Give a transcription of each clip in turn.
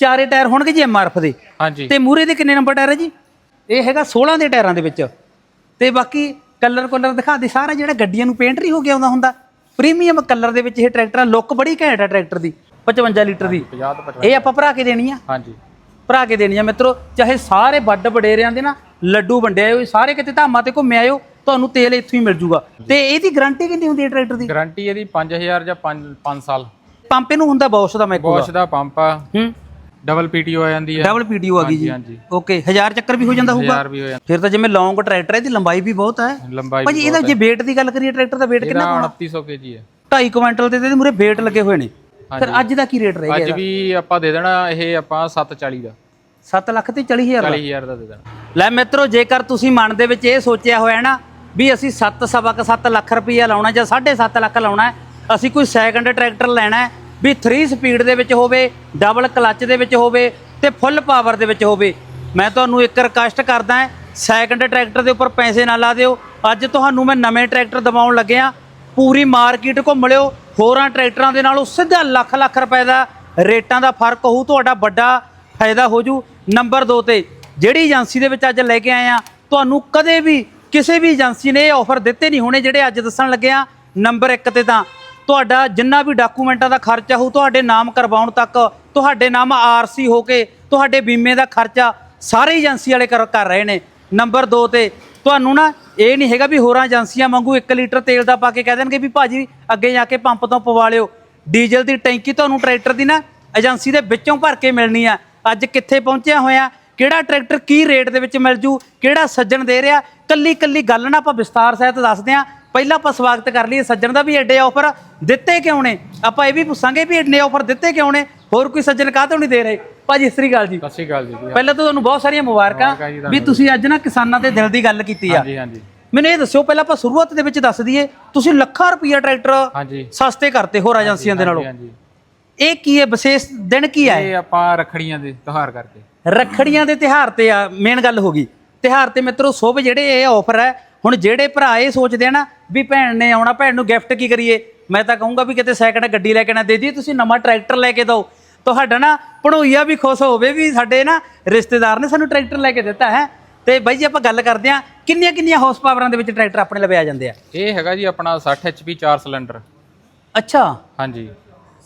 ਚਾਰੇ ਟਾਇਰ ਹੋਣਗੇ ਜੀ ਐਮਆਰਐਫ ਦੇ। ਹਾਂਜੀ। ਤੇ ਮੂਰੇ ਦੇ ਕਿੰਨੇ ਨੰਬਰ ਟਾਇਰ ਹੈ ਜੀ? ਇਹ ਹੈਗਾ 16 ਦੇ ਟਾਇਰਾਂ ਦੇ ਵਿੱਚ। ਤੇ ਬਾਕੀ ਕਲਰ ਕਲਰ ਦਿਖਾ ਦੇ ਸਾਰਾ ਜਿਹੜਾ ਗੱਡੀਆਂ ਨੂੰ ਪੇਂਟ ਨਹੀਂ ਹੋ ਗਿਆ ਆਉਂਦਾ ਹੁੰਦਾ। ਪ੍ਰੀਮੀਅਮ ਕਲਰ ਦੇ ਵਿੱਚ ਇਹ ਟਰੈਕਟਰ ਆ ਲੁੱਕ ਬੜੀ ਘੈਂਟ ਹੈ ਟਰੈਕਟਰ ਦੀ 55 ਲੀਟਰ ਦੀ। 50 ਤੋਂ 55 ਇਹ ਆਪਾਂ ਭਰਾ ਕੇ ਦੇਣੀ ਆ। ਹਾਂਜੀ। ਭਰਾ ਕੇ ਦੇਣੀ ਆ ਮਿੱਤਰੋ ਚਾਹੇ ਸਾਰੇ ਵੱਡ ਵਡੇਰਿਆਂ ਦੇ ਨਾ ਲੱਡੂ ਵੰਡਿਆ ਹੋਏ ਸਾਰੇ ਕਿਤੇ ਧਾਮਾਂ ਤੇ ਘੁੰਮ ਆਇਓ ਤੁਹਾਨੂੰ ਤੇਲ ਇੱਥੋਂ ਹੀ ਮਿਲ ਜੂਗਾ। ਤੇ ਇਹਦੀ ਗਾਰੰਟੀ ਕਿੰਨੀ ਹੁੰਦੀ ਹੈ ਟਰੈਕਟਰ ਦੀ? ਗਾਰੰਟੀ ਇਹਦੀ 5000 ਜਾਂ 5 5 ਸਾਲ। ਪੰਪ ਇਹਨੂੰ ਹੁੰਦਾ ਬੌਸ਼ ਦਾ ਮੈਕੋ ਬੋਸ਼ ਦਾ ਪੰਪ ਆ। ਹੂੰ। ਡਬਲ ਪੀਟੀਓ ਆ ਜਾਂਦੀ ਹੈ ਡਬਲ ਪੀਡੀਓ ਆ ਗਈ ਜੀ। ਹਾਂਜੀ। ਓਕੇ 1000 ਚੱਕਰ ਵੀ ਹੋ ਜਾਂਦਾ ਹੋਊਗਾ। 1000 ਵੀ ਹੋ ਜਾਂਦਾ। ਫਿਰ ਤਾਂ ਜਿਵੇਂ ਲੌਂਗ ਟਰੈਕਟਰ ਹੈ ਇਹਦੀ ਲੰਬਾਈ ਵੀ ਬਹੁਤ ਹੈ ਲੰਬਾਈ ਭਾਜੀ ਇਹਦਾ ਜੇ weight ਦੀ ਗੱਲ ਕਰੀਏ ਟਰੈਕਟਰ ਦਾ weight ਕਿੰਨਾ ਇਹਦਾ 2900 kg ਹੈ 2.5 ਕੁਇੰਟਲ ਤੇ ਇਹਦੇ ਮੂਰੇ weight ਲੱਗੇ ਹੋਏ ਨੇ। ਫਿਰ ਅੱਜ ਦਾ ਕੀ ਰੇਟ ਰਹੇਗਾ ਅੱਜ ਵੀ ਆਪਾਂ ਦੇ ਦੇਣਾ ਇਹ ਆਪਾਂ 740 ਦਾ। 7 ਲੱਖ ਤੇ 40000 ਦਾ? 40000 ਦਾ ਦੇ ਦੇਣਾ। ਲੈ ਮਿੱਤਰੋ ਜੇਕਰ ਤੁਸੀਂ ਮਨ ਦੇ ਵਿੱਚ ਇਹ ਸੋਚਿਆ ਹੋਇਆ ਨਾ ਵੀ ਅਸੀਂ 7 ਸਵਾ ਕੁ 7 ਲੱਖ ਰੁਪਈਆ ਲਾਉਣਾ ਜਾਂ 7.5 ਲੱਖ ਲਾਉਣਾ ਹੈ ਅਸੀਂ ਕੋਈ ਸੈਕੰਡ ਟਰੈਕਟਰ ਲੈਣਾ ਹੈ ਵੀ 3 ਸਪੀਡ ਦੇ ਵਿੱਚ ਹੋਵੇ ਡਬਲ ਕਲੱਚ ਦੇ ਵਿੱਚ ਹੋਵੇ ਤੇ ਫੁੱਲ ਪਾਵਰ ਦੇ ਵਿੱਚ ਹੋਵੇ। ਮੈਂ ਤੁਹਾਨੂੰ ਇੱਕ ਰਿਕਵੈਸਟ ਕਰਦਾ ਹਾਂ ਸੈਕੰਡ ਟਰੈਕਟਰ ਦੇ ਉੱਪਰ ਪੈਸੇ ਨਾ ਲਾ ਦਿਓ। ਅੱਜ ਤੁਹਾਨੂੰ ਮੈਂ ਨਵੇਂ ਟਰੈਕਟਰ ਦਿਵਾਉਣ ਲੱਗਿਆ। ਪੂਰੀ ਮਾਰਕੀਟ ਘੁੰਮ ਲਿਓ। ਹੋਰਾਂ ਟਰੈਕਟਰਾਂ ਦੇ ਨਾਲੋਂ ਸਿੱਧਾ ਲੱਖ ਲੱਖ ਰੁਪਏ ਦਾ ਰੇਟਾਂ ਦਾ ਫ਼ਰਕ ਹੋਊ, ਤੁਹਾਡਾ ਵੱਡਾ ਫਾਇਦਾ ਹੋ ਜੂ। ਨੰਬਰ 2 ਤੇ, ਜਿਹੜੀ ਏਜੰਸੀ ਦੇ ਵਿੱਚ ਅੱਜ ਲੈ ਕੇ ਆਏ ਆ ਤੁਹਾਨੂੰ ਕਦੇ ਵੀ ਕਿਸੇ ਵੀ ਏਜੰਸੀ ਨੇ ਇਹ ਆਫਰ ਦਿੱਤੇ ਨਹੀਂ ਹੋਣੇ ਜਿਹੜੇ ਅੱਜ ਦੱਸਣ ਲੱਗੇ ਆ ਨੰਬਰ 1 ਤੇ ਤਾਂ ਤੁਹਾਡਾ ਜਿੰਨਾ ਵੀ ਡਾਕੂਮੈਂਟਾਂ ਦਾ ਖਰਚਾ ਹੋਊ, ਤੁਹਾਡੇ ਨਾਮ ਕਰਵਾਉਣ ਤੱਕ, ਤੁਹਾਡੇ ਨਾਮ ਆਰਸੀ ਹੋ ਕੇ, ਤੁਹਾਡੇ ਬੀਮੇ ਦਾ ਖਰਚਾ ਸਾਰੇ ਏਜੰਸੀ ਵਾਲੇ ਕਰ ਕਰ ਰਹੇ ਨੇ। ਨੰਬਰ 2 ਤੇ, ਤੁਹਾਨੂੰ ਨਾ ਇਹ ਨਹੀਂ ਹੈਗਾ ਵੀ ਹੋਰਾਂ ਏਜੰਸੀਆਂ ਵਾਂਗੂ 1 ਲੀਟਰ ਤੇਲ ਦਾ ਪਾ ਕੇ ਕਹਿ ਦੇਣਗੇ ਵੀ ਭਾਜੀ ਅੱਗੇ ਜਾ ਕੇ ਪੰਪ ਤੋਂ ਪਵਾ ਲਿਓ। ਡੀਜ਼ਲ ਦੀ ਟੈਂਕੀ ਤੁਹਾਨੂੰ ਟਰੈਕਟਰ ਦੀ ਨਾ ਏਜੰਸੀ ਦੇ ਵਿੱਚੋਂ ਭਰ ਕੇ ਮਿਲਣੀ ਆ। ਅੱਜ ਕਿੱਥੇ ਪਹੁੰਚਿਆ ਹੋਇਆ? ਕਿਹੜਾ ਟਰੈਕਟਰ ਕੀ ਰੇਟ ਦੇ ਵਿੱਚ ਮਿਲ ਜੂ? ਕਿਹੜਾ ਸੱਜਣ ਦੇ ਰਿਹਾ? ਕੱਲੀ ਕੱਲੀ ਗੱਲ ਨਾ ਆਪਾਂ ਵਿਸਤਾਰ ਸਹਿਤ ਦੱਸਦੇ ਆ। ਪਹਿਲਾਂ ਆਪਾਂ ਸਵਾਗਤ ਕਰ ਲਈਏ ਸੱਜਣ ਦਾ ਵੀ ਐਡੇ ਆਫਰ ਦਿੱਤੇ ਕਿਉਂ ਨੇ? ਆਪਾਂ ਇਹ ਵੀ ਪੁੱਛਾਂਗੇ ਵੀ ਐਡੇ ਆਫਰ ਦਿੱਤੇ ਕਿਉਂ ਨੇ? ਹੋਰ ਕੋਈ ਸੱਜਣ ਕਾਹ ਤੋਂ ਨਹੀਂ ਦੇ ਰਹੇ? ਭਾਜੀ ਸ੍ਰੀ ਅਕਾਲ ਜੀ। ਸਤਿ ਸ਼੍ਰੀ ਅਕਾਲ ਜੀ। ਪਹਿਲਾਂ ਤਾਂ ਤੁਹਾਨੂੰ ਬਹੁਤ ਸਾਰੀਆਂ ਮੁਬਾਰਕਾਂ ਵੀ ਤੁਸੀਂ ਅੱਜ ਨਾ ਕਿਸਾਨਾਂ ਦੇ ਦਿਲ ਦੀ ਗੱਲ ਕੀਤੀ ਆ। ਹਾਂਜੀ ਹਾਂਜੀ। ਮੈਨੂੰ ਇਹ ਦੱਸਿਓ ਪਹਿਲਾਂ ਆਪਾਂ ਸ਼ੁਰੂਆਤ ਦੇ ਵਿੱਚ ਦੱਸ ਦਈਏ ਤੁਸੀਂ ਲੱਖਾਂ ਰੁਪਈਆ ਟਰੈਕਟਰ ਸਸਤੇ ਕਰਤੇ ਹੋਰ ਏਜੰਸੀਆਂ ਦੇ ਨਾਲੋਂ। ਇਹ ਕੀ ਹੈ? ਵਿਸ਼ੇਸ਼ ਦਿਨ ਕੀ ਹੈ? ਇਹ ਆਪਾਂ ਰਖੜੀਆਂ ਦੇ ਤਿਉਹਾਰ ਕਰਕੇ। ਰੱਖੜੀਆਂ ਦੇ ਤਿਹਾਰ ਤੇ ਆ ਮੇਨ ਗੱਲ ਹੋ ਗਈ। ਤਿਹਾਰ ਤੇ ਮਿੱਤਰੋ ਸ਼ੁਭ ਜਿਹੜੇ ਇਹ ਆਫਰ ਹੈ ਹੁਣ ਜਿਹੜੇ ਭਰਾ ਇਹ ਸੋਚਦੇ ਆ ਨਾ ਵੀ ਭੈਣ ਨੇ ਆਉਣਾ ਭੈਣ ਨੂੰ ਗਿਫਟ ਕੀ ਕਰੀਏ? ਮੈਂ ਤਾਂ ਕਹੂੰਗਾ ਵੀ ਕਿਤੇ ਸੈਕਿੰਡ ਗੱਡੀ ਲੈ ਕੇ ਨਾ ਦੇ ਦਈਏ ਤੁਸੀਂ ਨਵਾਂ ਟਰੈਕਟਰ ਲੈ ਕੇ ਦਿਓ। ਤੁਹਾਡਾ ਨਾ ਪੜੋਈਆ ਵੀ ਖੁਸ਼ ਹੋਵੇ ਵੀ ਸਾਡੇ ਨਾ ਰਿਸ਼ਤੇਦਾਰ ਨੇ ਸਾਨੂੰ ਟਰੈਕਟਰ ਲੈ ਕੇ ਦਿੱਤਾ ਹੈ। ਤੇ ਬਾਈ ਜੀ ਆਪਾਂ ਗੱਲ ਕਰਦੇ ਆ ਕਿੰਨੀਆਂ ਕਿੰਨੀਆਂ ਹਾਰਸ ਪਾਵਰਾਂ ਦੇ ਵਿੱਚ ਟਰੈਕਟਰ ਆਪਣੇ ਲਵੇ ਆ ਜਾਂਦੇ ਆ? ਇਹ ਹੈਗਾ ਜੀ ਆਪਣਾ 60 HP 4 ਸਿਲੰਡਰ ਅੱਛਾ। ਹਾਂਜੀ।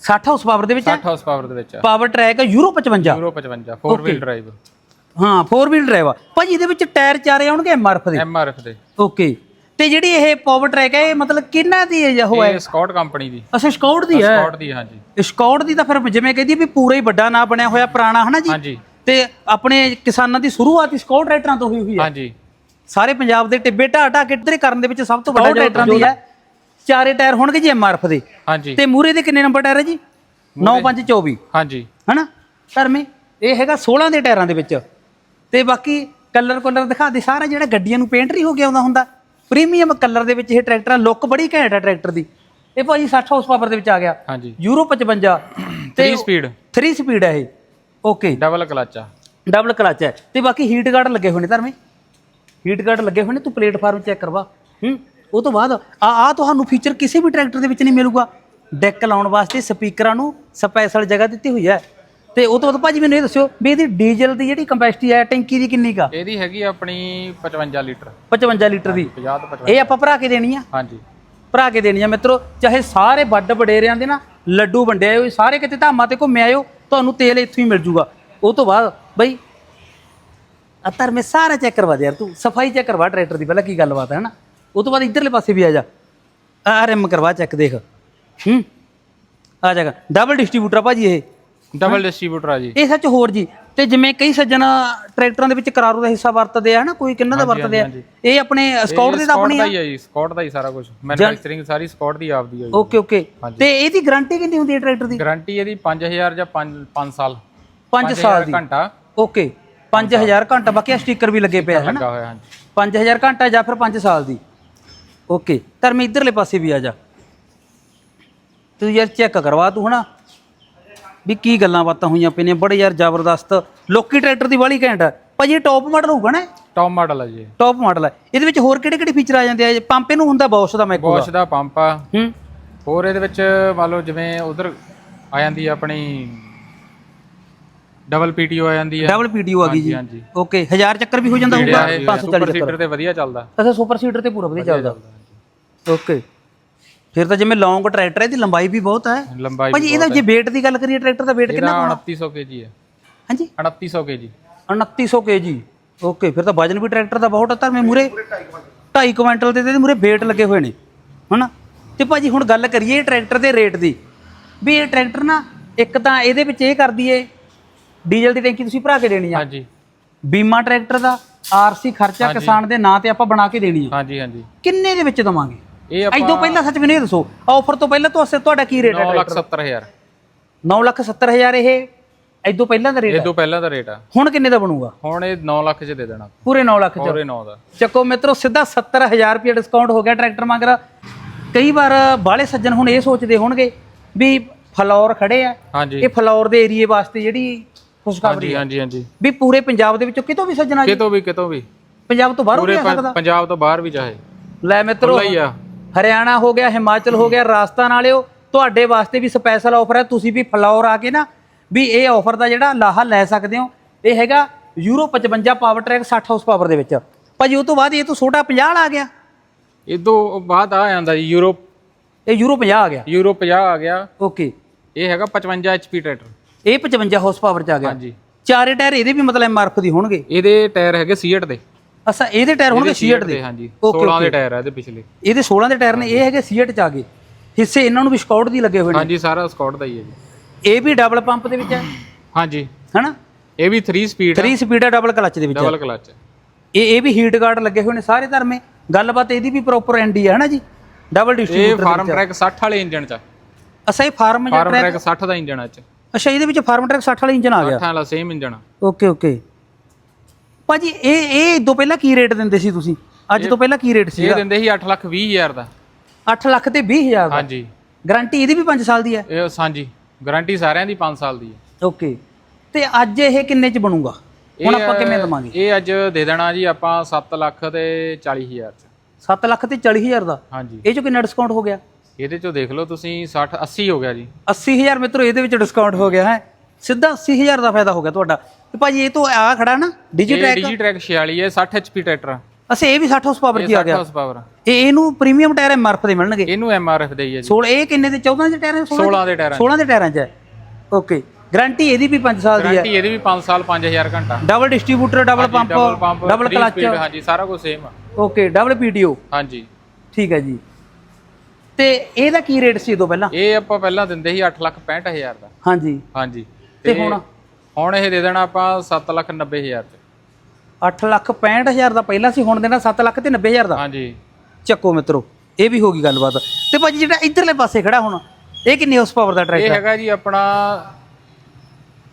60 ਹਾਰਸ ਪਾਵਰ ਦੇ ਵਿੱਚ 60 ਹਾਰਸ ਪਾਵਰ ਦੇ ਵਿੱਚ Powertrac euro 55 euro 55 4 wheel drive ਹਾਂ 4 ਵੀਲ ਡਰਾਈਵ ਆ। ਭਾਜੀ ਇਹਦੇ ਵਿੱਚ ਟਾਇਰ ਚਾਰੇ ਆਉਣਗੇ ਐਮਆਰਐਫ ਦੇ? ਐਮਆਰਐਫ ਦੇ। ਓਕੇ ਤੇ ਜਿਹੜੀ ਇਹ ਪਾਵਰ ਟਰੈਕ ਹੈ ਇਹ ਮਤਲਬ ਕਿੰਨਾ ਦੀ ਹੈ ਉਹ ਹੈ? ਇਹ ਸਕਾਟ ਕੰਪਨੀ ਦੀ। ਅੱਛਾ ਸਕਾਊਟ ਦੀ ਹੈ ਸਕਾਟ ਦੀ ਹਾਂਜੀ। ਸਕਾਊਟ ਦੀ ਤਾਂ ਫਿਰ ਜਿਵੇਂ ਕਹਿੰਦੀ ਵੀ ਪੂਰਾ ਹੀ ਵੱਡਾ ਨਾਂ ਬਣਿਆ ਹੋਇਆ ਪੁਰਾਣਾ ਹਨਾ ਜੀ? ਹਾਂਜੀ। ਤੇ ਆਪਣੇ ਕਿਸਾਨਾਂ ਦੀ ਸ਼ੁਰੂਆਤ ਹੀ ਸਕਾਊਟ ਰਾਈਟਰਾਂ ਤੋਂ ਹੋਈ ਹੋਈ ਹੈ। ਹਾਂਜੀ। ਸਾਰੇ ਪੰਜਾਬ ਦੇ ਟਿੱਬੇ ਢਾਹ ਢਾਹ ਕੇ ਇੱਧਰੇ ਕਰਨ ਦੇ ਵਿੱਚ ਸਭ ਤੋਂ ਵੱਡਾ ਰਾਈਟਰਾਂ ਦੀ ਹੈ। ਚਾਰੇ ਟਾਇਰ ਹੋਣਗੇ ਜੀ ਐਮਆਰਐਫ ਦੇ। ਹਾਂਜੀ। ਤੇ ਮੂਰੇ ਦੇ ਕਿੰਨੇ ਨੰਬਰ ਟਾਇਰ ਹੈ ਜੀ? 9524 ਹਾਂਜੀ। ਹਨਾ? ਧਰਮੇ ਇਹ ਹੈਗਾ 16 ਦੇ ਟਾਇਰਾਂ ਦੇ ਵਿੱਚ। ਤੇ ਬਾਕੀ ਕਲਰ ਕਲਰ ਦਿਖਾ ਦੇ ਸਾਰਾ ਜਿਹੜਾ ਗੱਡੀਆਂ ਨੂੰ ਪੇਂਟ ਨਹੀਂ ਹੋ ਗਿਆ ਆਉਂਦਾ ਹੁੰਦਾ। ਪ੍ਰੀਮੀਅਮ ਕਲਰ ਦੇ ਵਿੱਚ ਇਹ ਟਰੈਕਟਰ ਲੁੱਕ ਬੜੀ ਘੈਂਟ ਹੈ ਟਰੈਕਟਰ ਦੀ। ਇਹ ਭਾਜੀ 60 ਹਾਰਸ ਪਾਵਰ ਦੇ ਵਿੱਚ ਆ ਗਿਆ। ਹਾਂਜੀ। ਯੂਰੋ 55 3 ਸਪੀਡ 3 ਸਪੀਡ ਹੈ ਇਹ। ਓਕੇ ਡਬਲ ਕਲਚ ਆ। ਡਬਲ ਕਲਚ ਹੈ ਤੇ ਬਾਕੀ ਹੀਟ ਗਾਰਡ ਲੱਗੇ ਹੋਏ ਨੇ ਧਰਮੇ। ਹੀਟ ਗਾਰਡ ਲੱਗੇ ਹੋਏ ਨੇ ਤੂੰ ਪਲੇਟਫਾਰਮ ਚੈੱਕ ਕਰਵਾ। ਹੂੰ? ਉਹ ਤੋਂ ਬਾਅਦ ਆ ਆ ਤੁਹਾਨੂੰ ਫੀਚਰ ਕਿਸੇ ਵੀ ਟਰੈਕਟਰ ਦੇ ਵਿੱਚ ਨਹੀਂ ਮਿਲੂਗਾ। ਡੈਕ ਲਾਉਣ ਵਾਸਤੇ ਸਪੀਕਰਾਂ ਨੂੰ ਸਪੈਸ਼ਲ ਜਗ੍ਹਾ ਦਿੱਤੀ ਹੋਈ ਹੈ। ਤੇ ਉਹ ਤੋਂ ਬਾਅਦ ਭਾਜੀ ਮੈਨੂੰ ਇਹ ਦੱਸਿਓ ਵੀ ਇਹਦੀ ਡੀਜ਼ਲ ਦੀ ਜਿਹੜੀ ਕੰਪੈਸਿਟੀ ਹੈ ਟੈਂਕੀ ਦੀ ਕਿੰਨੀ ਕਾ ਇਹਦੀ ਹੈਗੀ ਆਪਣੀ 55 ਲੀਟਰ। 55 ਲੀਟਰ ਦੀ। 50 ਤੋਂ 55 ਇਹ ਆਪਾਂ ਭਰਾ ਕੇ ਦੇਣੀ ਆ? ਹਾਂਜੀ। ਭਰਾ ਕੇ ਦੇਣੀ ਆ ਮਿੱਤਰੋ ਚਾਹੇ ਸਾਰੇ ਵੱਡ ਵਡੇਰਿਆਂ ਦੇ ਨਾ ਲੱਡੂ ਵੰਡਿਆ ਹੋਏ ਸਾਰੇ ਕਿਤੇ ਧਾਮਾਂ ਤੇ ਘੁੰਮੇ ਆਇਓ ਤੁਹਾਨੂੰ ਤੇਲ ਇੱਥੋਂ ਹੀ ਮਿਲ ਜੂਗਾ। ਉਹ ਤੋਂ ਬਾਅਦ ਬਈ ਅਤਰ ਮੈਂ ਸਾਰਾ ਚੈੱਕ ਕਰਵਾ ਦੇ ਯਾਰ ਤੂੰ ਸਫ਼ਾਈ ਚੈੱਕ ਕਰਵਾ ਟਰੈਕਟਰ ਦੀ ਪਹਿਲਾਂ ਕੀ ਗੱਲਬਾਤ ਹੈ ਨਾ ਉਹ ਤੋਂ ਬਾਅਦ ਇਧਰਲੇ ਪਾਸੇ ਵੀ ਆ ਜਾ। ਆ ਰਿਮ ਕਰਵਾ ਚੈੱਕ ਦੇਖ। ਹੂੰ ਆ ਜਾਗਾ ਡਬਲ ਡਿਸਟ੍ਰੀਬਿਊਟਰ ਆ ਭਾਜੀ ਇਹ। ਡਬਲ ਡਿਸਟ੍ਰੀਬਿਊਟਰ ਆ ਜੀ ਇਹ ਸੱਚ ਹੋਰ ਜੀ ਤੇ ਜਿਵੇਂ ਕਈ ਸੱਜਣ ਟਰੈਕਟਰਾਂ ਦੇ ਵਿੱਚ ਕਰਾਰੂ ਦਾ ਹਿੱਸਾ ਵਰਤਦੇ ਆ ਹਨਾ ਕੋਈ ਕਿੰਨਾ ਦਾ ਵਰਤਦੇ ਆ? ਇਹ ਆਪਣੇ ਸਕਾਊਟ ਦੇ ਤਾਂ ਸਕਾਟ ਆਪਣੀ ਆ? ਜੀ ਸਕਾਟ ਦਾ ਹੀ ਸਾਰਾ ਕੁਝ ਮੈਨੂਫੈਕਚਰਿੰਗ ਸਾਰੀ ਸਕਾਟ ਦੀ ਆਪਦੀ ਆ ਜੀ। Okay okay. ਤੇ ਇਹਦੀ ਗਾਰੰਟੀ ਕਿੰਨੀ ਹੁੰਦੀ ਹੈ ਟਰੈਕਟਰ ਦੀ? ਗਾਰੰਟੀ ਇਹਦੀ 5000 ਜਾਂ 5 5 ਸਾਲ। 5 ਸਾਲ ਦੀ। ਘੰਟਾ। ਓਕੇ 5000 ਘੰਟਾ। ਬਾਕੀ ਸਟicker ਵੀ ਲੱਗੇ ਪਿਆ ਹੈ ਨਾ ਲੱਗਾ ਹੋਇਆ ਹਾਂਜੀ। 5000 ਘੰਟਾ ਜਾਂ ਫਿਰ 5 ਸਾਲ ਦੀ। ਓਕੇ ਧਰਮ ਇਧਰਲੇ ਪਾਸੇ ਵੀ ਆ ਜਾ। ਤੂੰ ਯਾਰ ਚੈੱਕ ਕਰਵਾ ਤੂੰ ਹਨਾ? ਵੀ ਕੀ ਗੱਲਾਂ ਬਾਤਾਂ ਹੋਈਆਂ ਪਈਆਂ ਬੜੇ ਯਾਰ ਜ਼ਬਰਦਸਤ। ਲੋਕੀ ਟਰੈਕਟਰ ਦੀ ਵਾਲੀ ਘੈਂਟ ਹੈ ਭਾਜੀ ਇਹ ਟੌਪ ਮਾਡਲ ਹੋਊਗਾ ਨਾ ਟੌਪ ਮਾਡਲ ਆ ਜੀ। ਟੌਪ ਮਾਡਲ ਹੈ ਇਹਦੇ ਵਿੱਚ ਹੋਰ ਕਿਹੜੇ ਕਿਹੜੇ ਫੀਚਰ ਆ ਜਾਂਦੇ ਆ? ਪੰਪ ਇਹਨੂੰ ਹੁੰਦਾ ਬੌਸ਼ ਦਾ ਮੈਕੋ ਬੋਸ਼ ਦਾ ਪੰਪ ਆ। ਹੂੰ। ਹੋਰ ਇਹਦੇ ਵਿੱਚ ਮੰਨ ਲਓ ਜਿਵੇਂ ਉਧਰ ਆ ਜਾਂਦੀ ਆ ਆਪਣੀ ਡਬਲ ਪੀਟੀਓ ਆ ਜਾਂਦੀ ਹੈ ਡਬਲ ਪੀਟੀਓ ਆ ਗਈ ਜੀ। ਓਕੇ 1000 ਚੱਕਰ ਵੀ ਹੋ ਜਾਂਦਾ ਹੋਊਗਾ ਇਹ 540 ਸੁਪਰ ਚੱਕਰ। ਸੀਟਰ ਤੇ ਵਧੀਆ ਚੱਲਦਾ। ਅੱਛਾ ਸੁਪਰ ਸੀਡਰ ਤੇ ਪੂਰਾ ਵਧੀਆ ਚੱਲਦਾ। ਓਕੇ ਫਿਰ ਤਾਂ ਜਿਵੇਂ ਲੌਂਗ ਟਰੈਕਟਰ ਹੈ ਇਹਦੀ ਲੰਬਾਈ ਵੀ ਬਹੁਤ ਹੈ। ਲੰਬਾਈ ਭਾਜੀ ਇਹਦਾ ਜੇ weight ਦੀ ਗੱਲ ਕਰੀਏ ਟਰੈਕਟਰ ਦਾ weight ਕਿੰਨਾ ਇਹਦਾ 2900 ਕੇਜੀ ਹੈ। ਹਾਂਜੀ? 2900 ਕੇਜੀ 2900 kg ਓਕੇ ਫਿਰ ਤਾਂ ਵਜਨ ਵੀ ਟਰੈਕਟਰ ਦਾ ਬਹੁਤ ਆ ਧਰਮੇ ਮੂਰੇ 2.5 ਕੁਇੰਟਲ ਦੇ ਤੇ ਮੂਰੇ weight ਲੱਗੇ ਹੋਏ ਨੇ। ਹਨਾ? ਤੇ ਭਾਜੀ ਹੁਣ ਗੱਲ ਕਰੀਏ ਟਰੈਕਟਰ ਦੇ ਰੇਟ ਦੀ। ਵੀ ਇਹ ਟਰੈਕਟਰ ਨਾ ਇੱਕ ਤਾਂ ਇਹਦੇ ਵਿੱਚ ਇਹ ਕਰਦੀ ਏ ਡੀਜ਼ਲ ਦੀ ਟੈਂਕੀ ਤੁਸੀਂ ਭਰਾ ਕੇ ਦੇਣੀ ਆ। ਹਾਂਜੀ। ਬੀਮਾ ਟਰੈਕਟਰ ਦਾ ਆਰਸੀ ਖਰਚਾ ਕਿਸਾਨ ਦੇ ਨਾਂ ਤੇ ਆਪਾਂ ਬਣਾ ਕੇ ਦੇਣੀ ਆ। ਹਾਂਜੀ ਹਾਂਜੀ। ਕਿੰਨੇ ਦੇ ਵਿੱਚ ਦਵਾਂਗੇ? ਇਹ ਆਪਾਂ ਐਦੋਂ ਪਹਿਲਾਂ ਸੱਚ ਮੈਨੂੰ ਇਹ ਦੱਸੋ ਆਫਰ ਤੋਂ ਪਹਿਲਾਂ ਤੁਹਾਡੇ ਤੁਹਾਡਾ ਕੀ ਰੇਟ ਹੈ 970000 9 ਲੱਖ 70 ਹਜ਼ਾਰ ਇਹ ਐਦੋਂ ਪਹਿਲਾਂ ਦਾ ਰੇਟ ਤੋਂ ਪਹਿਲਾਂ ਦਾ ਰੇਟ ਆ। ਹੁਣ ਕਿੰਨੇ ਦਾ ਬਣੂਗਾ? ਹੁਣ ਇਹ 9 ਲੱਖ ਚ ਦੇ ਦੇਣਾ। ਪੂਰੇ 9 ਲੱਖ ਚ? ਪੂਰੇ 9 ਦਾ। ਚੱਕੋ ਮਿੱਤਰੋ ਸਿੱਧਾ 70000 ਰੁਪਏ ਡਿਸਕਾਊਂਟ ਹੋ ਗਿਆ ਟਰੈਕਟਰ ਮਗਰ। ਕਈ ਵਾਰ ਬਾਹਲੇ ਸੱਜਣ ਹੁਣ ਇਹ ਸੋਚਦੇ ਹੋਣਗੇ ਵੀ ਫਲੋਰ ਖੜੇ ਆ। ਇਹ ਫਲੋਰ ਦੇ ਏਰੀਏ ਵਾਸਤੇ ਜਿਹੜੀ ਖੁਸ਼ਖਬਰੀ ਹਾਂਜੀ ਹਾਂਜੀ ਵੀ ਪੂਰੇ ਪੰਜਾਬ ਦੇ ਵਿੱਚੋਂ ਕਿਤੋਂ ਵੀ ਸੱਜਣਾ ਜੀ? ਕਿਤੋਂ ਵੀ ਕਿਤੋਂ ਵੀ। ਪੰਜਾਬ ਤੋਂ ਬਾਹਰੋਂ ਵੀ ਆ ਸਕਦਾ? ਪੰਜਾਬ ਤੋਂ ਬਾਹਰ ਵੀ ਚਾਹੇ। ਲੈ ਮਿੱਤਰੋ ਹਰਿਆਣਾ ਹੋ ਗਿਆ ਹਿਮਾਚਲ ਹੋ ਗਿਆ ਰਾਜਸਥਾਨ ਵਾਲਿਓ ਤੁਹਾਡੇ ਵਾਸਤੇ ਵੀ ਸਪੈਸ਼ਲ ਆਫਰ ਹੈ। ਤੁਸੀਂ ਵੀ ਫਲੋਰ ਆ ਕੇ ਨਾ ਵੀ ਇਹ ਆਫਰ ਦਾ ਜਿਹੜਾ ਲਾਹਾ ਲੈ ਸਕਦੇ ਹੋ। ਇਹ ਹੈਗਾ euro 55 Powertrac 60 horse power ਦੇ ਵਿੱਚ। ਭਾਜੀ ਉਹ ਤੋਂ ਬਾਅਦ ਇਹ ਤੋਂ ਛੋਟਾ 50 ਵਾਲਾ ਆ ਗਿਆ। ਇਦੋਂ ਬਾਅਦ ਆ ਜਾਂਦਾ ਜੀ ਯੂਰਪ ਇਹ ਯੂਰੋ 50 ਆ ਗਿਆ। ਯੂਰੋ 50 ਆ ਗਿਆ। ਓਕੇ ਇਹ ਹੈਗਾ 55 HP ਟਰੈਕਟਰ ਇਹ 55 ਹਾਰਸ ਪਾਵਰ ਚ ਆ ਗਿਆ। ਹਾਂਜੀ। ਚਾਰੇ ਟਾਇਰ ਇਹਦੇ ਵੀ ਮਤਲਬ ਐਮਆਰਐਫ ਦੀ ਹੋਣਗੇ। ਇਹਦੇ ਟਾਇਰ ਹੈਗੇ ਸੀਟ ਦੇ। ਅੱਛਾ ਇਹਦੇ ਟਾਇਰ ਹੋਣਗੇ ਸੀਟ ਦੇ। ਹਾਂਜੀ। Okay, 16 ਦੇ ਟਾਇਰ ਆ ਇਹਦੇ ਪਿਛਲੇ। ਇਹਦੇ 16 ਦੇ ਟਾਇਰ ਨੇ ਇਹ ਹੈਗੇ ਸੀਟ ਚ ਆ ਗਏ। ਹਿੱਸੇ ਇਹਨਾਂ ਨੂੰ ਵੀ ਸਕਾਊਟ ਦੀ ਲੱਗੇ ਹੋਏ ਨੇ। ਹਾਂਜੀ ਸਾਰਾ ਸਕਾਟ ਦਾ ਹੀ ਹੈ ਜੀ। ਇਹ ਵੀ ਡਬਲ ਪੰਪ ਦੇ ਵਿੱਚ ਹੈ? ਹਾਂਜੀ। ਹਨਾ? ਇਹ ਵੀ 3 ਸਪੀਡ 3 ਸਪੀਡ ਹੈ ਡਬਲ ਕਲਚ ਦੇ ਵਿੱਚ। ਡਬਲ ਕਲਚ ਇਹ ਇਹ ਵੀ ਹੀਟ ਗਾਰਡ ਲੱਗੇ ਹੋਏ ਨੇ ਸਾਰੇ ਧਰਮੇ ਗੱਲਬਾਤ ਇਹਦੀ ਵੀ ਪ੍ਰੋਪਰ ਐਂਡੀ ਹੈ ਹਨਾ ਜੀ? ਡਬਲ ਇਹ ਡਿਸਟ੍ਰੀਬਿਊਟਰ ਫਾਰਮ ਟਰੈਕ 60 ਵਾਲੇ ਇੰਜਨ ਚ। ਅੱਛਾ ਇਹ ਫਾਰਮ ਜਾਂ ਫਾਰਮ ਟਰੈਕ ਟਰੈਕ 60 ਦਾ ਇੰਜਨ ਆ ਚ। ਅੱਛਾ ਇਹਦੇ ਵਿੱਚ ਫਾਰਮ ਟਰੈਕ 60 ਵਾਲਾ ਇੰਜਨ ਆ ਗਿਆ। 60 ਵਾਲਾ ਸੇਮ ਇੰਜਨ ਆ। Okay okay. ਭਾਜੀ ਇਹ ਇਹ ਇਦੋਂ ਪਹਿਲਾਂ ਕੀ ਰੇਟ ਦਿੰਦੇ ਸੀ ਤੁਸੀਂ? ਅੱਜ ਤੋਂ ਪਹਿਲਾਂ ਕੀ ਰੇਟ ਇਹ ਸੀਗਾ? ਦਿੰਦੇ ਸੀ 8 ਲੱਖ 20 ਹਜ਼ਾਰ ਦਾ। 8 ਲੱਖ ਤੇ 20000 ਦਾ? ਹਾਂਜੀ। ਗਾਰੰਟੀ ਇਹਦੀ ਵੀ 5 ਸਾਲ ਦੀ ਹੈ? ਇਹ ਹਾਂਜੀ ਗਾਰੰਟੀ ਸਾਰਿਆਂ ਦੀ 5 ਸਾਲ ਦੀ ਹੈ। ਓਕੇ ਤੇ ਅੱਜ ਇਹ ਕਿੰਨੇ ਚ ਬਣੂਗਾ? ਹੁਣ ਇਹ, ਆਪਾਂ ਕਿਵੇਂ ਦਵਾਂਗੇ? ਇਹ ਅੱਜ ਦੇ ਦੇਣਾ ਜੀ ਆਪਾਂ 7 ਲੱਖ ਤੇ 40 ਹਜ਼ਾਰ ਚ। 7 ਲੱਖ ਤੇ 40000 ਦਾ? ਹਾਂਜੀ। ਇਹ ਚੋਂ ਕਿੰਨਾ ਡਿਸਕਾਊਂਟ ਹੋ ਗਿਆ? ਇਹਦੇ ਚੋਂ ਦੇਖ ਲਓ ਤੁਸੀਂ 60 80 ਹੋ ਗਿਆ ਜੀ। 80000 ਮਿੱਤਰੋ ਇਹਦੇ ਵਿੱਚ ਡਿਸਕਾਊਂਟ ਹੋ ਗਿਆ ਹੈ? ਸਿੱਧਾ 80000 ਦਾ ਫਾਇਦਾ ਹੋ ਗਿਆ ਤੁਹਾਡਾ। ਤੇ ਭਾਜੀ ਇਹ ਤੋਂ ਆ ਖੜਾ ਨਾ ਇਹ ਟਰੈਕ ਡੀਜੀ ਟਰੈਕ 46 ਹੈ 60 HP ਟਰੈਕਟਰ। ਆ ਅਸੀਂ ਇਹ ਵੀ 60 ਹਾਰਸ ਪਾਵਰ ਇਹ ਦੀ ਆ 60 ਗਿਆ। ਹਾਰਸ ਪਾਵਰ ਇਹ ਇਹਨੂੰ ਪ੍ਰੀਮੀਅਮ ਟਾਇਰ ਐਮਆਰਐਫ ਦੇ ਮਿਲਣਗੇ। ਇਹਨੂੰ ਐਮਆਰਐਫ ਦੇਈ ਹੈ ਜੀ। 16 ਇਹ ਕਿੰਨੇ ਦੇ? 14 ਦੇ ਟਾਇਰਾਂ 16 ਦੇ ਟਾਇਰਾਂ 16 ਦੇ ਟਾਇਰਾਂ 'ਚ ਹੈ। ਓਕੇ ਗਾਰੰਟੀ ਇਹਦੀ ਵੀ 5 ਸਾਲ ਦੀ ਹੈ। ਗਾਰੰਟੀ ਇਹਦੀ ਵੀ 5 ਸਾਲ 5000 ਘੰਟਾ। Double distributor double pump double three clutch ਹਾਂਜੀ ਸਾਰਾ ਕੁਝ ਸੇਮ ਆ। ਓਕੇ ਡਬਲ ਪੀਟੀਓ ਹਾਂਜੀ। ਠੀਕ ਹੈ ਜੀ। ਤੇ ਇਹਦਾ ਕੀ ਰੇਟ ਸੀ ਉਦੋਂ ਪਹਿਲਾਂ? ਇਹ ਆਪਾਂ ਪਹਿਲਾਂ ਦਿੰਦੇ ਸੀ 8 ਲੱਖ 65000 ਦਾ। ਹਾਂਜੀ। ਹਾਂਜੀ। ਤੇ ਹੁਣ? ਹੁਣ ਇਹ ਦੇ ਦੇਣਾ ਆਪਾਂ 7 ਲੱਖ 90000 ਚ। 8 ਲੱਖ 65000 ਦਾ ਪਹਿਲਾਂ ਸੀ ਹੁਣ ਦੇਣਾ 7 ਲੱਖ ਤੇ 90000 ਦਾ। ਹਾਂਜੀ। ਚੱਕੋ ਮਿੱਤਰੋ ਇਹ ਵੀ ਹੋ ਗਈ ਗੱਲਬਾਤ। ਤੇ ਭਾਜੀ ਜਿਹੜਾ ਇਧਰਲੇ ਪਾਸੇ ਖੜਾ ਹੁਣ ਇਹ ਕਿੰਨੀ ਹਾਰਸ ਪਾਵਰ ਦਾ ਇਹ ਟਰੈਕਟਰ? ਹੈਗਾ ਜੀ ਆਪਣਾ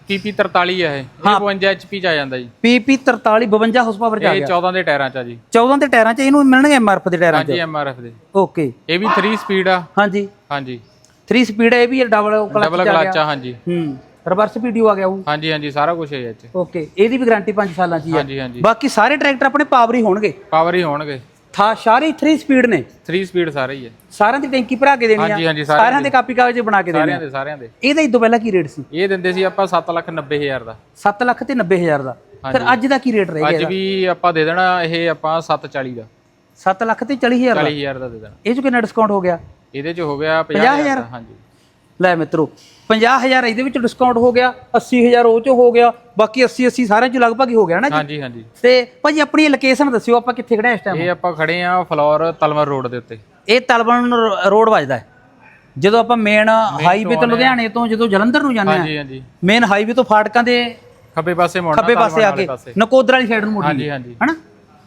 PP 43 ਹੈ ਇਹ। ਇਹ 52 HP ਚ ਆ ਜਾਂਦਾ ਜੀ। ਪੀਪੀ 43 52 ਹਾਰਸ ਪਾਵਰ ਚ ਆ ਇਹ ਗਿਆ। 14 ਦੇ ਟਾਇਰਾਂ ਚ ਆ ਜੀ। 14 ਦੇ ਟਾਇਰਾਂ ਚ ਇਹਨੂੰ ਮਿਲਣਗੇ ਐਮਆਰਐਫ ਦੇ ਟਾਇਰਾਂ ਚ? ਹਾਂਜੀ MRF ਦੇ। ਓਕੇ ਇਹ ਵੀ 3 ਸਪੀਡ ਆ। ਹਾਂਜੀ। ਹਾਂਜੀ। 3 ਸਪੀਡ ਹੈ ਇਹ ਵੀ ਡਬਲ ਕਲਚ ਡਬਲ ਚ ਆ ਕਲਚ ਗਿਆ ਆ ਹਾਂਜੀ। ਹੂੰ। ਰਿਵਰਸ ਵੀਡੀਓ ਆ ਗਿਆ ਉਹ? ਹਾਂਜੀ ਹਾਂਜੀ ਸਾਰਾ ਕੁਝ ਹੈ ਚ ਓਕੇ ਇਹਦੀ ਵੀ ਗਾਰੰਟੀ 5 ਸਾਲਾਂ ਦੀ ਹੈ। ਹਾਂਜੀ ਹਾਂਜੀ। ਬਾਕੀ ਸਾਰੇ ਟਰੈਕਟਰ ਆਪਣੇ ਪਾਵਰ ਹੀ ਹੋਣਗੇ? ਪਾਵਰ ਹੀ ਹੋਣਗੇ। ਥਾ ਸਾਰੇ 3 ਸਪੀਡ ਨੇ? 3 ਸਪੀਡ ਸਾਰੇ ਹੀ ਹੈ। ਸਾਰਿਆਂ ਦੀ ਟੈਂਕੀ ਭਰਾ ਕੇ ਦੇਣੀ ਆ? ਹਾਂਜੀ, ਸਾਰਿਆਂ ਸਾਰਿਆਂ ਦੇ। ਕਾਪੀ ਕਾਗਜ਼ ਬਣਾ ਕੇ ਦੇਣੇ ਸਾਰਿਆਂ ਦੇ ਸਾਰਿਆਂ ਦੇ। ਇਹਦਾ ਇਦੋਂ ਪਹਿਲਾਂ ਕੀ ਰੇਟ ਸੀ? ਇਹ ਦਿੰਦੇ ਸੀ ਆਪਾਂ 7 ਲੱਖ 90000 ਦਾ। 7 ਲੱਖ ਤੇ 90000 ਦਾ। ਫਿਰ ਅੱਜ ਦਾ ਕੀ ਰੇਟ ਰਹਿ ਅੱਜ ਵੀ ਆਪਾਂ ਦੇ ਦੇਣਾ ਇਹ ਆਪਾਂ 740 ਦਾ। 7 ਲੱਖ ਤੇ 40000 ਦਾ? 40000 ਦਾ ਦੇ ਦੇਣਾ। ਇਹ ਚ ਕਿੰਨਾ ਡਿਸਕਾਊਂਟ ਹੋ ਗਿਆ? ਇਹਦੇ ਚ ਹੋ ਗਿਆ 50,000 50000 ਦਾ ਹਾਂਜੀ। ਲੈ ਮਿੱਤਰੋ 50000 ਇਹਦੇ ਵਿੱਚ ਡਿਸਕਾਊਂਟ ਹੋ ਗਿਆ 80000 ਉਹ ਚ ਹੋ ਗਿਆ ਬਾਕੀ 80 80 ਸਾਰਿਆਂ ਚ ਲਗਭਗ ਹੀ ਹੋ ਗਿਆ ਨਾ ਜੀ? ਹਾਂਜੀ ਹਾਂਜੀ। ਤੇ ਭਾਜੀ ਆਪਣੀ ਲੋਕੇਸ਼ਨ ਦੱਸਿਓ ਆਪਾਂ ਕਿੱਥੇ ਖੜੇ ਆ ਇਸ ਟਾਈਮ ਇਹ ਆਪਾਂ ਖੜੇ ਆ ਫਲੋਰ ਤਲਮਰ ਰੋਡ ਦੇ ਉੱਤੇ। ਇਹ ਤਲਬਨ ਰੋਡ ਵੱਜਦਾ ਹੈ। ਜਦੋਂ ਆਪਾਂ ਮੇਨ ਹਾਈਵੇ ਤੋਂ ਲੁਧਿਆਣੇ ਤੋਂ ਜਦੋਂ ਜਲੰਧਰ ਨੂੰ ਜਾਂਦੇ ਆ ਹਾਂਜੀ ਹਾਂਜੀ। ਮੇਨ ਹਾਈਵੇ ਤੋਂ ਫਾਟਕਾਂ ਦੇ ਖੱਬੇ ਪਾਸੇ ਮੁੜਨਾ ਖੱਬੇ ਪਾਸੇ ਆ ਕੇ। ਨਕੋਦਰ ਵਾਲੀ ਸਾਈਡ ਨੂੰ ਮੁੜੀ ਹਾਂਜੀ ਹਾਂਜੀ। ਹਨਾ?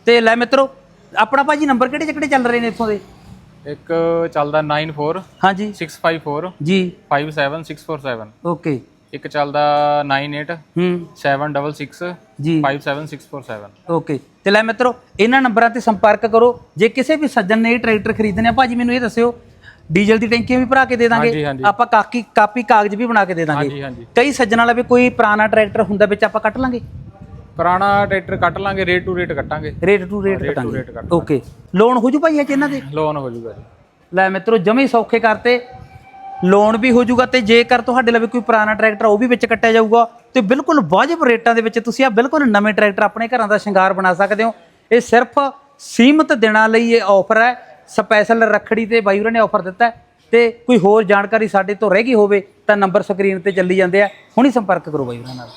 ਤੇ ਲੈ ਮਿੱਤਰੋ ਆਪਣਾ ਭਾਜੀ ਨੰਬਰ ਕਿਹੜੇ ਕਿਹੜੇ ਚੱਲ ਰਹੇ ਨੇ ਇੱਥੋਂ ਦੇ? ਇੱਕ ਚੱਲਦਾ 94 ਹਾਂਜੀ। 654 ਜੀ। 57647 ਓਕੇ। ਇੱਕ ਚੱਲਦਾ 98 ਹੂੰ। 766 ਜੀ। 57647 ਓਕੇ। ਤੇ ਲੈ ਮਿੱਤਰੋ ਇਹਨਾਂ ਨੰਬਰਾਂ ਤੇ ਸੰਪਰਕ ਕਰੋ। ਜੇ ਕਿਸੇ ਵੀ ਸੱਜਣ ਨੇ ਇਹ ਟਰੈਕਟਰ ਖਰੀਦਣੇ ਆ ਭਾਜੀ ਮੈਨੂੰ ਇਹ ਦੱਸਿਓ ਡੀਜ਼ਲ ਦੀ ਟੈਂਕੀਆਂ ਵੀ ਭਰਾ ਕੇ ਦੇ ਦਾਂਗੇ। ਆਪਾਂ ਕਾਕੀ ਕਾਪੀ ਕਾਗਜ਼ ਵੀ ਬਣਾ ਕੇ ਦੇ ਦਾਂਗੇ। ਕਈ ਸੱਜਣਾਂ ਵਾਲਾ ਵੀ ਕੋਈ ਪੁਰਾਣਾ ਟਰੈਕਟਰ ਹੁੰਦਾ ਵਿੱਚ ਆਪਾਂ ਕੱਟ ਲਾਂਗੇ। ਪੁਰਾਣਾ ਟਰੈਕਟਰ ਕੱਟ ਲਾਂਗੇ ਰੇਟ ਟੂ ਰੇਟ ਕੱਟਾਂਗੇ। ਰੇਟ ਟੂ ਰੇਟ ਕਟਾਂਗੇ। ਓਕੇ ਲੋਨ ਹੋ ਜੂ ਭਾਈ ਇਹ ਚ ਇਹਨਾਂ ਦੇ? ਲੋਨ ਹੋ ਜਾਊਗਾ ਜੀ। ਲੈ ਮਿੱਤਰੋ ਜਮੇ ਸੌਖੇ ਕਰਤੇ। ਲੋਨ ਵੀ ਹੋ ਜਾਊਗਾ ਤੇ ਜੇਕਰ ਤੁਹਾਡੇ ਲਵੇ ਕੋਈ ਪੁਰਾਣਾ ਟਰੈਕਟਰ ਆ, ਉਹ ਵੀ ਵਿੱਚ ਕੱਟਿਆ ਜਾਊਗਾ। ਤੇ ਬਿਲਕੁਲ ਵਾਜਬ ਰੇਟਾਂ ਦੇ ਵਿੱਚ ਤੁਸੀਂ ਆ ਬਿਲਕੁਲ ਨਵੇਂ ਟਰੈਕਟਰ ਆਪਣੇ ਘਰਾਂ ਦਾ ਸ਼ਿੰਗਾਰ ਬਣਾ ਸਕਦੇ ਹੋ। ਇਹ ਸਿਰਫ ਸੀਮਤ ਦਿਨਾਂ ਲਈ ਇਹ ਆਫਰ ਹੈ। ਸਪੈਸ਼ਲ ਰੱਖੜੀ ਤੇ ਬਾਈ ਹੋਰਾਂ ਨੇ ਆਫਰ ਦਿੱਤਾ ਹੈ। ਤੇ ਕੋਈ ਹੋਰ ਜਾਣਕਾਰੀ ਸਾਡੇ ਤੋਂ ਰਹਿ ਗਈ ਹੋਵੇ ਤਾਂ ਨੰਬਰ ਸਕਰੀਨ ਤੇ ਚੱਲੀ ਜਾਂਦੇ ਆ। ਹੁਣੀ ਸੰਪਰਕ ਕਰੋ ਬਾਈ ਹੋਰਾਂ ਨਾਲ।